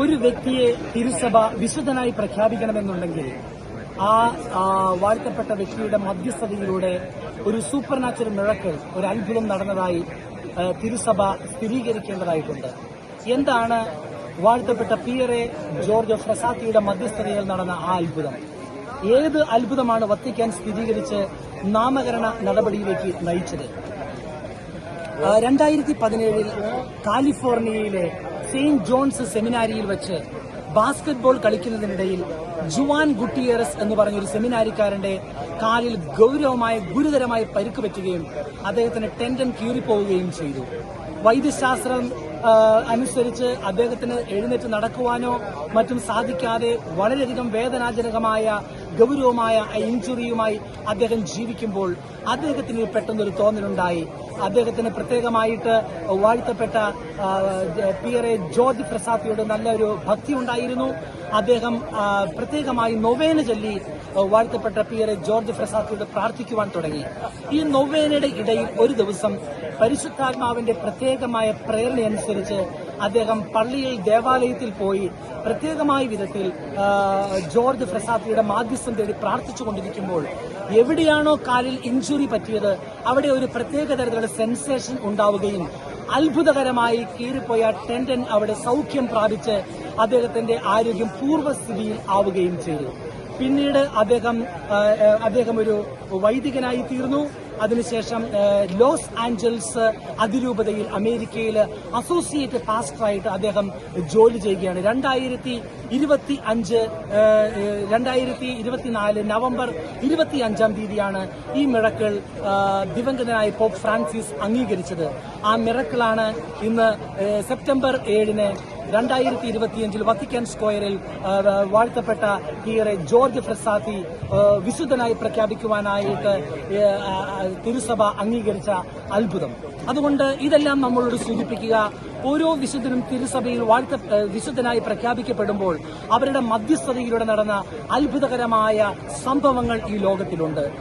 ഒരു വ്യക്തിയെ തിരുസഭ വിശുദ്ധനായി പ്രഖ്യാപിക്കണമെന്നുണ്ടെങ്കിൽ ആ വാഴ്ത്തപ്പെട്ട വ്യക്തിയുടെ മധ്യസ്ഥതയിലൂടെ ഒരു സൂപ്പർ നാച്ചുറൽ മിഴക്ക് ഒരു അത്ഭുതം നടന്നതായി തിരുസഭ സ്ഥിരീകരിക്കേണ്ടതായിട്ടുണ്ട്. എന്താണ് വാഴ്ത്തപ്പെട്ട പിയറെ ജോർജ് ഫ്രസാത്തിയുടെ മധ്യസ്ഥതയിൽ നടന്ന ആ അത്ഭുതം? ഏത് അത്ഭുതമാണ് വത്തിക്കാൻ സ്ഥിരീകരിച്ച് നാമകരണ നടപടിയിലേക്ക് നയിച്ചത്? രണ്ടായിരത്തി പതിനേഴിൽ കാലിഫോർണിയയിലെ സെയിന്റ് ജോൺസ് സെമിനാരിയിൽ വെച്ച് ബാസ്കറ്റ്ബോൾ കളിക്കുന്നതിനിടയിൽ ജുവാൻ ഗുട്ടിയേറസ് എന്ന് പറഞ്ഞ ഒരു സെമിനാരിക്കാരന്റെ കാലിൽ ഗൗരവമായ ഗുരുതരമായ പരിക്ക് പറ്റുകയും അദ്ദേഹത്തിന് ടെൻഡൻ കീറിപ്പോവുകയും ചെയ്തു. വൈദ്യശാസ്ത്രം അനുസരിച്ച് അദ്ദേഹത്തിന് എഴുന്നേറ്റ് നടക്കുവാനോ മറ്റും സാധിക്കാതെ വളരെയധികം വേദനാജനകമായ ഗൗരവമായ ഇഞ്ചുറിയുമായി അദ്ദേഹം ജീവിക്കുമ്പോൾ അദ്ദേഹത്തിന് പെട്ടെന്നൊരു തോന്നലുണ്ടായി. അദ്ദേഹത്തിന് പ്രത്യേകമായിട്ട് വാഴ്ത്തപ്പെട്ട പി ആർ എ ജോർജ് പ്രസാദിയോട് നല്ലൊരു ഭക്തി ഉണ്ടായിരുന്നു അദ്ദേഹം പ്രത്യേകമായി നൊവേന ചൊല്ലി വാഴ്ത്തപ്പെട്ട പിയറെ ജോർജ് ഫ്രസാത്തിയോട് പ്രാർത്ഥിക്കുവാൻ തുടങ്ങി. ഈ നൊവേനയുടെ ഇടയിൽ ഒരു ദിവസം പരിശുദ്ധാത്മാവിന്റെ പ്രത്യേകമായ പ്രേരണയനുസരിച്ച് അദ്ദേഹം പള്ളിയിൽ ദേവാലയത്തിൽ പോയി പ്രത്യേകമായ വിധത്തിൽ ജോർജ് ഫ്രസാത്തിയുടെ മാധ്യസ്ഥം തേടി പ്രാർത്ഥിച്ചുകൊണ്ടിരിക്കുമ്പോൾ എവിടെയാണോ കാലിൽ ഇഞ്ചുറി പറ്റിയത് അവിടെ ഒരു പ്രത്യേക തരത്തിലുള്ള സെൻസേഷൻ ഉണ്ടാവുകയും അത്ഭുതകരമായി കീറിപ്പോയ ടെൻഡൻ അവിടെ സൗഖ്യം പ്രാപിച്ച് അദ്ദേഹത്തിന്റെ ആരോഗ്യം പൂർവസ്ഥിതിയിൽ ആവുകയും ചെയ്തു. പിന്നീട് അദ്ദേഹം അദ്ദേഹം ഒരു വൈദികനായി തീർന്നു. അതിനുശേഷം ലോസ് ആഞ്ചൽസ് അതിരൂപതയിൽ അമേരിക്കയിൽ അസോസിയേറ്റ് പാസ്റ്ററായിട്ട് അദ്ദേഹം ജോലി ചെയ്യുകയാണ്. രണ്ടായിരത്തി ഇരുപത്തി അഞ്ച് രണ്ടായിരത്തി ഇരുപത്തിനാല് നവംബർ ഇരുപത്തി അഞ്ചാം തീയതിയാണ് ഈ മിറക്കൾ ദിവംഗതനായ പോപ്പ് ഫ്രാൻസിസ് അംഗീകരിച്ചത്. ആ മിറക്കിളാണ് ഇന്ന് സെപ്റ്റംബർ ഏഴിന് രണ്ടായിരത്തി ഇരുപത്തിയഞ്ചിൽ വത്തിക്കാൻ സ്ക്വയറിൽ വാഴ്ത്തപ്പെട്ട ഹിയറെ ജോർജ് ഫ്രസാത്തി വിശുദ്ധനായി പ്രഖ്യാപിക്കുവാനായിട്ട് തിരുസഭ അംഗീകരിച്ച അത്ഭുതം. അതുകൊണ്ട് ഇതെല്ലാം നമ്മളോട് സൂചിപ്പിക്കുക ഓരോ വിശുദ്ധനും തിരുസഭയിൽ വാഴ്ത്ത വിശുദ്ധനായി പ്രഖ്യാപിക്കപ്പെടുമ്പോൾ അവരുടെ മധ്യസ്ഥതയിലൂടെ നടന്ന അത്ഭുതകരമായ സംഭവങ്ങൾ ഈ ലോകത്തിലുണ്ട്.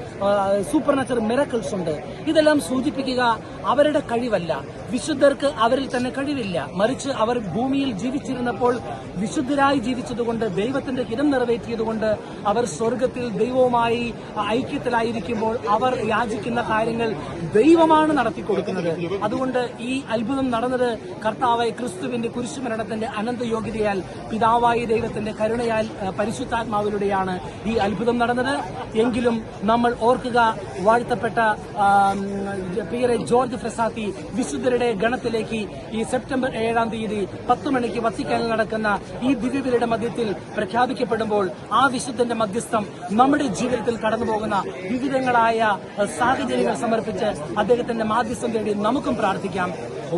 സൂപ്പർ നാച്ചർ മിറക്കിൾസ് ഉണ്ട്. ഇതെല്ലാം സൂചിപ്പിക്കുക അവരുടെ കഴിവല്ല. വിശുദ്ധർക്ക് അവരിൽ തന്നെ കഴിവില്ല. മറിച്ച് അവർ ഭൂമിയിൽ ജീവിച്ചിരുന്നപ്പോൾ വിശുദ്ധരായി ജീവിച്ചതുകൊണ്ട് ദൈവത്തിന്റെ ഹിതം നിറവേറ്റിയതുകൊണ്ട് അവർ സ്വർഗത്തിൽ ദൈവവുമായി ഐക്യത്തിലായിരിക്കുമ്പോൾ അവർ യാചിക്കുന്ന കാര്യങ്ങൾ ദൈവമാണ് നടത്തിക്കൊടുക്കുന്നത്. അതുകൊണ്ട് ഈ അത്ഭുതം നടന്നത് കർത്താവായ ക്രിസ്തുവിന്റെ കുരിശുമരണത്തിന്റെ അനന്ത യോഗ്യതയാൽ പിതാവായ ദൈവത്തിന്റെ കരുണയാൽ പരിശുദ്ധാത്മാവിലൂടെയാണ് ഈ അത്ഭുതം നടന്നത്. എങ്കിലും നമ്മൾ ഓർക്കുക വാഴ്ത്തപ്പെട്ട ഉം, ജോർജ് ഫ്രസാത്തി വിശുദ്ധരുടെ ഗണത്തിലേക്ക് ഈ സെപ്റ്റംബർ ഏഴാം തീയതി പത്ത് മണിക്ക് വത്തിക്കാനിൽ നടക്കുന്ന ഈ ദിവ്യബലിയുടെ മധ്യത്തിൽ പ്രഖ്യാപിക്കപ്പെടുമ്പോൾ ആ വിശുദ്ധന്റെ മധ്യസ്ഥം നമ്മുടെ ജീവിതത്തിൽ കടന്നുപോകുന്ന വിവിധങ്ങളായ സാഹചര്യങ്ങൾ സമർപ്പിച്ച് അദ്ദേഹത്തിന്റെ മാധ്യസ്ഥം തേടി നമുക്കും പ്രാർത്ഥിക്കാം.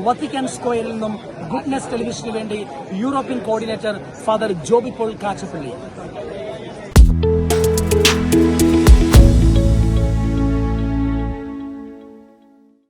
വത്തിക്കാൻ സ്ക്വയറിൽ നിന്നും ഗുഡ്നസ് ടെലിവിഷന് വേണ്ടി യൂറോപ്യൻ കോർഡിനേറ്റർ ഫാദർ ജോബിപ്പോൾ പോൾ കാച്ചപ്പള്ളി.